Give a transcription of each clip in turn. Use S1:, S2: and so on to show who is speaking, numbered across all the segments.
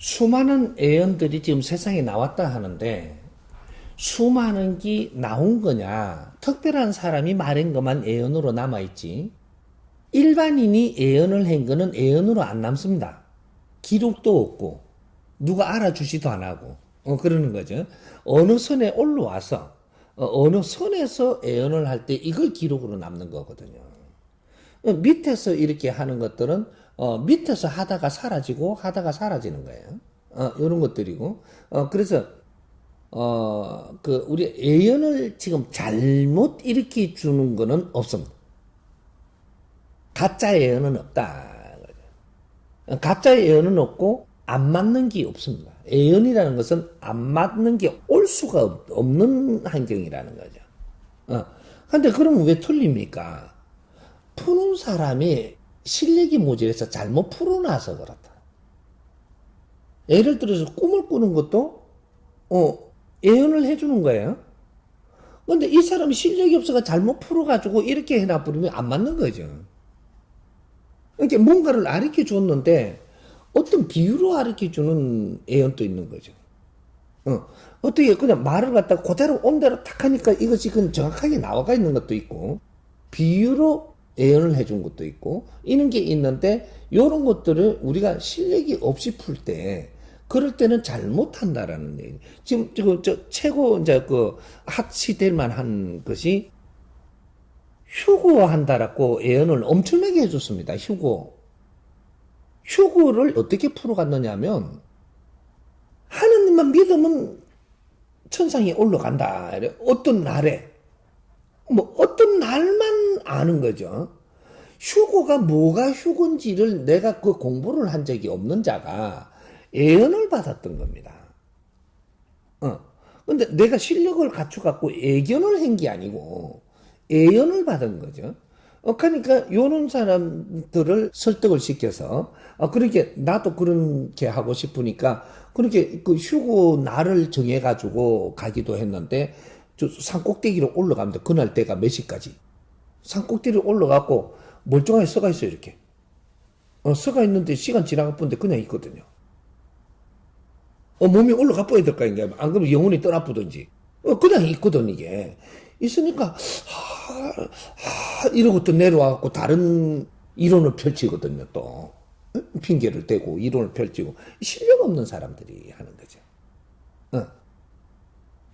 S1: 수많은 애연들이 지금 세상에 나왔다 하는데 수많은 게 나온 거냐? 특별한 사람이 말한 것만 애연으로 남아있지. 일반인이 애연을 한 거는 애연으로 안 남습니다. 기록도 없고 누가 알아주지도 안 하고 어, 그러는 거죠. 어느 선에 올라와서 어, 느 선에서 애연을 할 때 이걸 기록으로 남는 거거든요. 어, 밑에서 이렇게 하는 것들은 어, 밑에서 하다가 사라지고 하다가 사라지는 거예요. 어, 이런 것들이고 어, 그래서 어, 그 우리 애연을 지금 잘못 일으켜 주는 거는 없습니다. 가짜 애연은 없다. 어, 가짜 애연은 없고 안 맞는 게 없습니다. 애연이라는 것은 안 맞는 게 올 수가 없- 없는 환경이라는 거죠. 어. 근데 그러면 왜 틀립니까? 푸는 사람이 실력이 모자라서 잘못 풀어놔서 그렇다. 예를 들어서 꿈을 꾸는 것도 어 예언을 해주는 거예요. 근데 이 사람이 실력이 없어가 잘못 풀어가지고 이렇게 해놔버리면 안 맞는 거죠. 그러니까 뭔가를 가르쳐 줬는데 어떤 비유로 가르쳐 주는 예언도 있는 거죠. 어, 어떻게 그냥 말을 갖다가 그대로 온 대로 탁 하니까 이것이 정확하게 나와가 있는 것도 있고 비유로 예언을 해준 것도 있고 이런 게 있는데 이런 것들을 우리가 실력이 없이 풀 때 그럴 때는 잘못한다라는 얘기. 지금 지금 저 최고 이제 그 학시될 만한 것이 휴고한다라고 예언을 엄청나게 해줬습니다. 휴고. 휴고를 어떻게 풀어갔느냐면 하느님만 믿으면 천상에 올라간다. 어떤 날에 뭐 어떤 날만 아는 거죠. 휴고가 뭐가 휴고인지를 내가 그 공부를 한 적이 없는 자가 예언을 받았던 겁니다. 어. 근데 내가 실력을 갖춰갖고 예견을 한 게 아니고 예언을 받은 거죠. 어, 그러니까 요런 사람들을 설득을 시켜서 어, 그렇게 나도 그렇게 하고 싶으니까 그렇게 그 휴고 날을 정해 가지고 가기도 했는데 저 산꼭대기로 올라가면 그날 때가 몇 시까지 산 꼭대기로 올라가고 멀쩡하게 서가 있어요 이렇게. 어, 서가 있는데 시간 지나가 본데 그냥 있거든요. 어, 몸이 올라가 버야 될거 아닌가. 안 그러면 영혼이 떠나쁘든지. 어, 그냥 있거든 이게. 있으니까 하, 하, 이러고 또 내려와갖고 다른 이론을 펼치거든요 또. 어? 핑계를 대고 이론을 펼치고. 실력 없는 사람들이 하는 거죠. 어.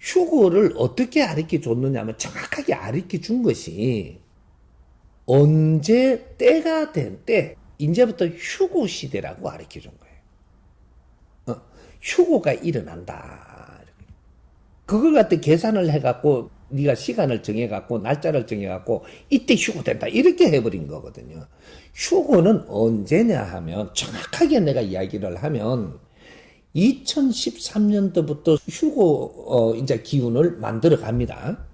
S1: 휴고를 어떻게 가르쳐 줬느냐 하면 정확하게 가르쳐 준 것이 언제 때가 된 때, 이제부터 휴고 시대라고 가르쳐 준 거예요. 어, 휴고가 일어난다. 그걸 갖다 계산을 해갖고 네가 시간을 정해갖고 날짜를 정해갖고 이때 휴고 된다 이렇게 해버린 거거든요. 휴고는 언제냐 하면 정확하게 내가 이야기를 하면 2013년도부터 휴고 어, 이제 기운을 만들어 갑니다.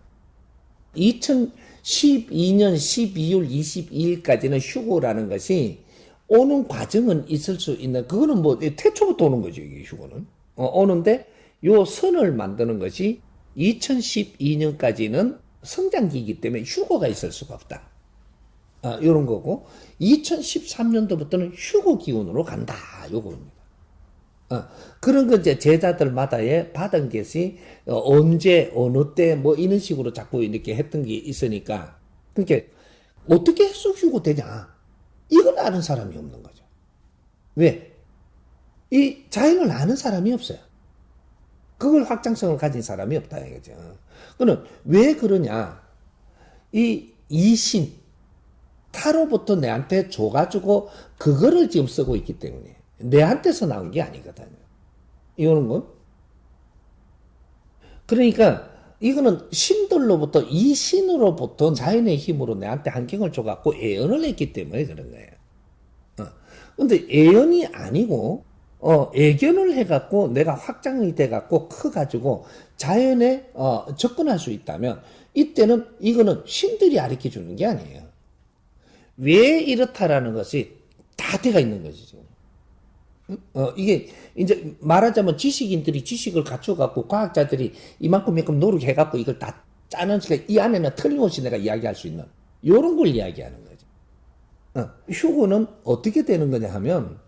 S1: 2012년 12월 22일까지는 휴고라는 것이 오는 과정은 있을 수 있는 그거는 뭐 태초부터 오는 거죠 이게 휴고는 어, 오는데 요 선을 만드는 것이 2012년까지는 성장기이기 때문에 휴고가 있을 수가 없다. 아, 요런 거고 2013년도부터는 휴고 기운으로 간다 요겁니다. 어, 그런 거 이제 제자들마다의 받은 것이 어, 언제 어느 때 뭐 이런 식으로 자꾸 이렇게 했던 게 있으니까 그러니까 어떻게 해서 휴고 되냐 이걸 아는 사람이 없는 거죠. 왜? 이 자연을 아는 사람이 없어요. 그걸 확장성을 가진 사람이 없다 이거죠. 그는 왜 그러냐? 이 이신 타로부터 내한테 줘가지고 그거를 지금 쓰고 있기 때문에 내한테서 나온 게 아니거든요. 이거는 건 그러니까 이거는 신들로부터 이 신으로부터 자연의 힘으로 내한테 환경을 줘갖고 예언을 했기 때문에 그런 거예요. 어. 근데 예언이 아니고 어, 예견을 해갖고 내가 확장이 돼갖고 커가지고 자연에 어, 접근할 수 있다면 이때는 이거는 신들이 가르쳐 주는 게 아니에요. 왜 이렇다라는 것이 다 돼가 있는 거지 지금. 어, 이게, 이제 말하자면 지식인들이 지식을 갖춰갖고 과학자들이 이만큼 이만큼 노력해갖고 이걸 다 짜는, 시간, 이 안에는 틀림없이 내가 이야기할 수 있는, 요런 걸 이야기하는 거죠. 어, 휴고는 어떻게 되는 거냐 하면,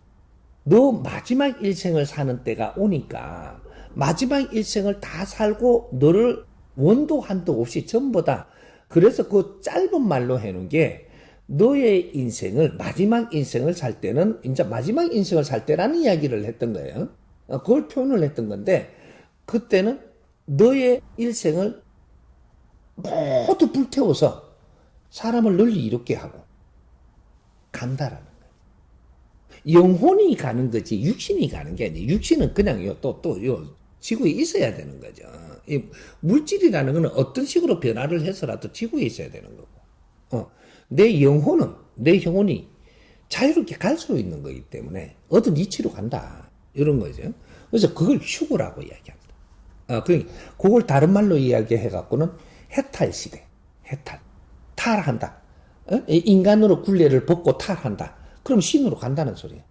S1: 너 마지막 일생을 사는 때가 오니까 마지막 일생을 다 살고 너를 원도 한도 없이 전부 다 그래서 그 짧은 말로 해놓은 게 너의 인생을 마지막 인생을 살 때는 이제 마지막 인생을 살 때라는 이야기를 했던 거예요. 어, 그걸 표현을 했던 건데 그때는 너의 일생을 모두 불태워서 사람을 널리 이롭게 하고 간다라는 거예요. 영혼이 가는 거지 육신이 가는 게 아니에요. 육신은 그냥 또또 요 지구에 있어야 되는 거죠. 이 물질이라는 거는 어떤 식으로 변화를 해서라도 지구에 있어야 되는 거고. 어, 내 영혼은 내 영혼이 자유롭게 갈 수 있는 거기 때문에 어떤 이치로 간다 이런 거죠. 그래서 그걸 휴고라고 이야기합니다. 어, 그러니까 그걸 다른 말로 이야기해 갖고는 해탈 시대, 해탈, 탈한다. 어? 이 인간으로 굴레를 벗고 탈한다. 그럼 신으로 간다는 소리예요.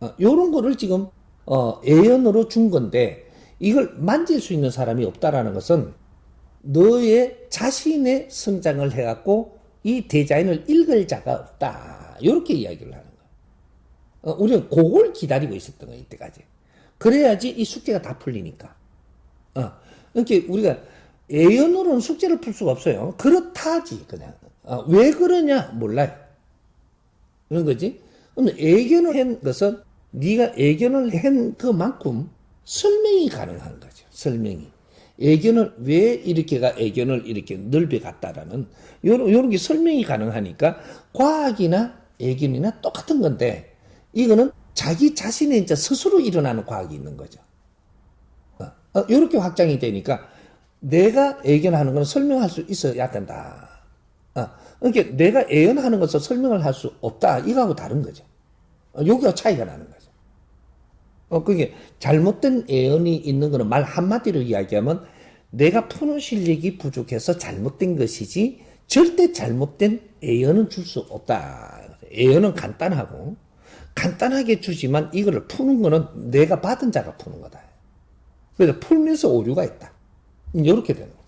S1: 어, 요런 거를 지금 어, 예언으로 준 건데 이걸 만질 수 있는 사람이 없다라는 것은 너의 자신의 성장을 해갖고 이 디자인을 읽을 자가 없다. 이렇게 이야기를 하는 거예요. 어, 우리는 그걸 기다리고 있었던 거예요, 이때까지. 그래야지 이 숙제가 다 풀리니까. 어, 그러니까 우리가 예언으로는 숙제를 풀 수가 없어요. 그렇다지, 그냥. 어, 왜 그러냐, 몰라요. 그런 거지. 그럼 예견을 한 것은 네가 예견을 한 그만큼 설명이 가능한 거죠. 설명이. 예견을 왜 이렇게가 예견을 이렇게 넓게 갔다라는 요런 요런 게 설명이 가능하니까 과학이나 예견이나 똑같은 건데 이거는 자기 자신의 이제 스스로 일어나는 과학이 있는 거죠. 어, 어, 이렇게 확장이 되니까 내가 예견하는 건 설명할 수 있어야 된다. 어, 그러니까 내가 예언하는 것을 설명을 할 수 없다. 이거하고 다른 거죠. 어, 여기가 차이가 나는 거죠. 어, 그게 잘못된 예언이 있는 거는 말 한마디로 이야기하면 내가 푸는 실력이 부족해서 잘못된 것이지 절대 잘못된 예언은 줄 수 없다. 예언은 간단하고 간단하게 주지만 이거를 푸는 거는 내가 받은 자가 푸는 거다. 그래서 풀면서 오류가 있다. 이렇게 되는 거죠.